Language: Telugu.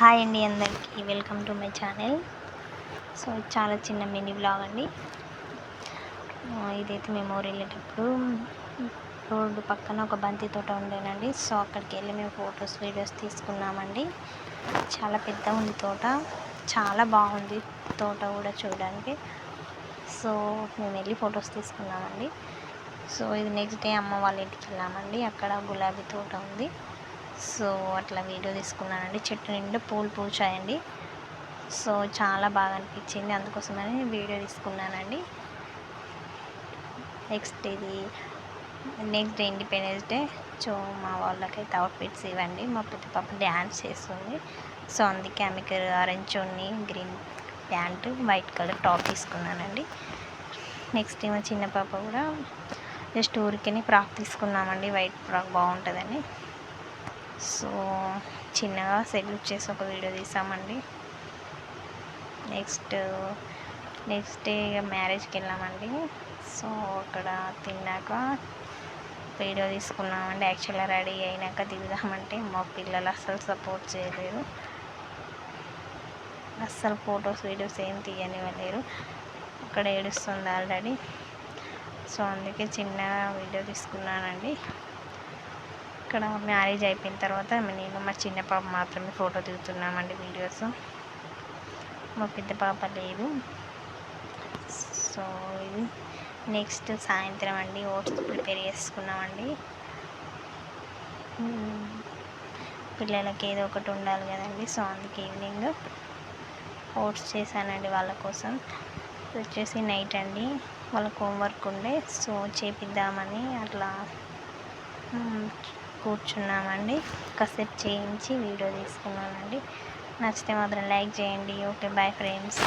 హాయ్ అండి అందరికీ welcome to my channel. So ఇది చాలా చిన్న మినీ బ్లాగ్ అండి. ఇదైతే మేము వెళ్ళేటప్పుడు రోడ్డు పక్కన ఒక బంతి తోట ఉండేనండి. సో అక్కడికి వెళ్ళి మేము ఫొటోస్ వీడియోస్ తీసుకున్నామండి. చాలా పెద్ద ఉంది తోట. చాలా బాగుంది తోట కూడా చూడడానికి. సో మేము వెళ్ళి ఫొటోస్ తీసుకున్నామండి. సో ఇది నెక్స్ట్ డే అమ్మ వాళ్ళ ఇంటికి వెళ్ళామండి. అక్కడ గులాబీ తోట ఉంది. సో అట్లా వీడియో తీసుకున్నానండి. చెట్టు నిండా పూలు పూచాయండి. సో చాలా బాగా అనిపించింది. అందుకోసమని వీడియో తీసుకున్నానండి. నెక్స్ట్ ఇది next day independence day. So మా వాళ్ళకైతే అవుట్ఫిట్స్ ఇవ్వండి. మా పెద్ద పాప డ్యాన్స్ చేస్తుంది. సో అందుకే ఆమెకి ఆరెంజ్ ఉన్ని green pant white colour top తీసుకున్నానండి. నెక్స్ట్ మా చిన్న పాప కూడా జస్ట్ ఊరికే ఫ్రాక్ తీసుకున్నామండి. వైట్ ఫ్రాక్ బాగుంటుందని. సో చిన్నగా సెల్యూట్ చేసి ఒక వీడియో తీసామండి. నెక్స్ట్ నెక్స్ట్ డే ఇక మ్యారేజ్కి వెళ్ళామండి. సో అక్కడ తిన్నాక వీడియో తీసుకున్నామండి. యాక్చువల్గా రెడీ అయినాక దిగుదామంటే మా పిల్లలు అస్సలు సపోర్ట్ చేయలేరు. అస్సలు ఫొటోస్ వీడియోస్ ఏం తీయనివ్వలేరు. అక్కడ ఏడుస్తుంది ఆల్రెడీ. సో అందుకే చిన్న వీడియో తీసుకున్నానండి. ఇక్కడ మ్యారేజ్ అయిపోయిన తర్వాత నేను మా చిన్న పాప మాత్రమే ఫోటో దిగుతున్నామండి వీడియోస్. మా పెద్ద పాప లేదు. సో ఇది నెక్స్ట్ సాయంత్రం అండి. ఓట్స్ ప్రిపేర్ చేసుకున్నామండి. పిల్లలకి ఏదో ఒకటి ఉండాలి కదండి. సో అందుకే ఈవినింగ్ ఓట్స్ చేశానండి వాళ్ళ కోసం. వచ్చేసి నైట్ అండి. వాళ్ళకి హోంవర్క్ ఉండే. సో చేపిద్దామని అట్లా కూర్చున్నామండి. కాసేపు చేయించి వీడియో తీసుకున్నానండి. నచ్చితే మాత్రం లైక్ చేయండి. Okay bye friends.